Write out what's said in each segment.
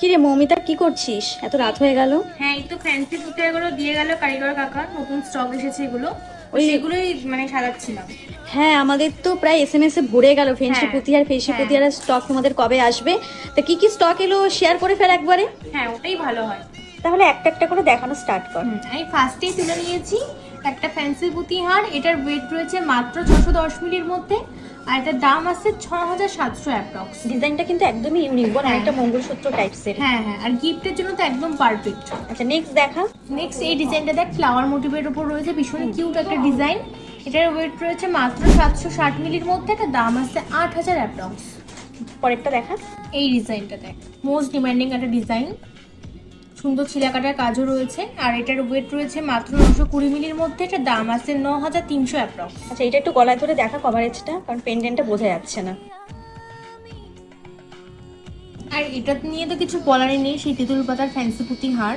কি রে মৌমিতা কি করছিস? এত রাত হয়ে গেল। হ্যাঁ এই তো ফ্যান্সি পুঁতিগুলো দিয়ে গেল কারিগর কাকা নতুন স্টক এসেছে এগুলো। ওই সেগুলোই মানে সাজাচ্ছিলাম হ্যাঁ আমাদের তো প্রায় এস এম এস এ ভরে গেল ফেন্সি হ্যাঁ, পুঁতি আর ফেন্সি হ্যাঁ। পুঁতি আর স্টক তোমাদের কবে আসবে? তা কি কি স্টক এলো শেয়ার করে ফেল একবারে। হ্যাঁ ওটাই ভালো হয়। তাহলে একটা একটা করে দেখানো স্টার্ট কর। আমি ফার্স্টেই তুলে নিয়েছি। একটা ফ্যান্সি পুঁতি হার এটার ওয়েট রয়েছে মাত্র ছশো দশ মিলির মধ্যে আর এটার দাম আছে ছ হাজার সাতশো অ্যাপ্রক্স ডিজাইনটা কিন্তু একদমই ইউনিক বল হ্যাঁ। একটা মঙ্গলসূত্র টাইপসের হ্যাঁ হ্যাঁ আর গিফটের জন্য তো একদম পারফেক্ট আচ্ছা নেক্সট দেখা। নেক্সট এই ডিজাইনটা দেখ ফ্লাওয়ার মোটিভের উপর রয়েছে ভীষণ কিউট একটা ডিজাইন এটার ওয়েট রয়েছে মাত্র সাতশো ষাট মিলির মধ্যে একটা দাম আছে আট হাজার অ্যাপ্রক্স পরেরটা দেখা। এই ডিজাইনটা দেখ। মোস্ট ডিমান্ডিং একটা ডিজাইন সুন্দর চিলাকাটার কাজও রয়েছে। আর এটার ওয়েট রয়েছে মাত্র নশো কুড়ি মিলির মধ্যে। এটার দাম আছে ন হাজার তিনশো অ্যাপ্রক্স আচ্ছা এটা একটু গলায় ধরে দেখা কভারেজটা কারণ পেন্ডেন্টটা বোঝা যাচ্ছে না। আর এটা নিয়ে তো কিছু বলারই নেই সেই তেঁতুল পাতার ফ্যান্সি পুঁতি হার।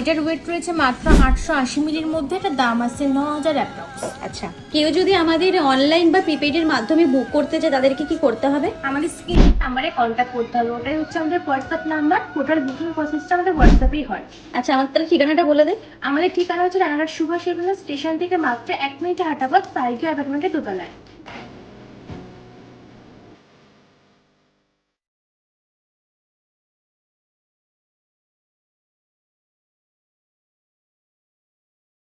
এটার ওয়েট রয়েছে মাত্র আটশো আশি মিলির মধ্যে এটার দাম আছে ন হাজার অ্যাপ্রক্স আচ্ছা কেউ যদি আমাদের অনলাইন বা প্রিপেডের মাধ্যমে বুক করতে চায় তাদেরকে কি করতে হবে? আমাদের স্ক্রিন নাম্বারে কন্ট্যাক্ট করতে হবে। ওটাই হচ্ছে আমাদের হোয়াটসঅ্যাপ নাম্বার টোটাল বুকিং প্রসেসটা আমাদের হোয়াটসঅ্যাপেই হয়। আচ্ছা আমার তাহলে ঠিকানাটা বলে দে। আমাদের ঠিকানা হচ্ছে রানাঘাট সুভাষ স্টেশন থেকে মাত্র এক মিনিটে হাঁটাপথ সাইকেল অ্যাপার্টমেন্টের দোতলায়।